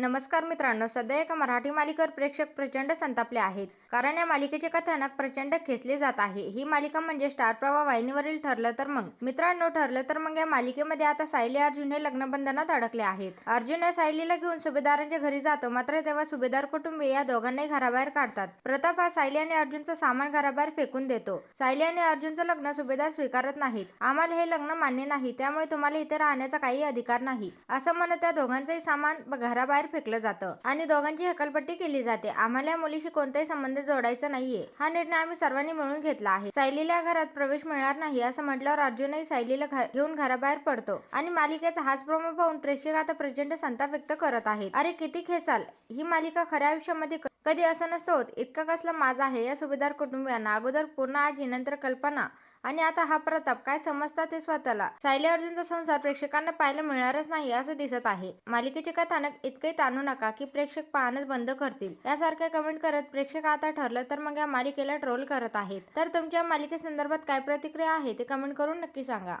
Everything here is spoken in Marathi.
नमस्कार मित्रांनो सध्या एका मराठी मालिकेवर प्रेक्षक प्रचंड संतापले आहेत. कारण या मालिकेचे कथानक प्रचंड खेचले जात आहे. ही मालिका म्हणजे स्टार प्रवाह वाहिनीवरील ठरलं तर मग. मित्रांनो ठरलं तर मग या मालिकेमध्ये आता सायली अर्जुन हे लग्नबंधनात अडकले आहेत. अर्जुन या सायलीला घेऊन सुभेदारांच्या घरी जातो. मात्र तेव्हा सुभेदार कुटुंबीय या दोघांनाही घराबाहेर काढतात. प्रताप हा सायली आणि अर्जुनचं सामान घराबाहेर फेकून देतो. सायली आणि अर्जुनचं लग्न सुभेदार स्वीकारत नाहीत. आम्हाला हे लग्न मान्य नाही. त्यामुळे तुम्हाला इथे राहण्याचा काही अधिकार नाही. असं म्हणत त्या दोघांचंही सामान घराबाहेर फेकलं जातं. आणि दोघांची हकलपट्टी केली जाते. आम्हाला या मुलीशी कोणताही संबंध जोडायचा नाहीये. हा निर्णय आम्ही सर्वांनी मिळून घेतला आहे. सायलीला घरात प्रवेश मिळणार नाही असं म्हटल्यावर अर्जुनही सायलीला घेऊन घराबाहेर पडतो. आणि मालिकेचा हाच प्रोमो पाहून प्रेक्षक आता प्रचंड संताप व्यक्त करत आहेत. अरे किती खेचाल! ही मालिका खऱ्या आयुष्यामध्ये कधी असं नसतं होत. इतका कसला माझा आहे या सुभेदार कुटुंबियांना अगोदर पूर्ण आजी नंतर कल्पना आणि आता हा प्रताप काय समजतात ते स्वतःला. सायली अर्जुनचा संसार प्रेक्षकांना पाहायला मिळणारच नाही असं दिसत आहे. मालिकेचे कथानक इतके ताणू नका की प्रेक्षक पाहणंच बंद करतील. यासारखे कमेंट करत प्रेक्षक आता ठरलं तर मग या मालिकेला ट्रोल करत आहेत. तर तुमच्या मालिकेसंदर्भात काय प्रतिक्रिया आहे ते कमेंट करून नक्की सांगा.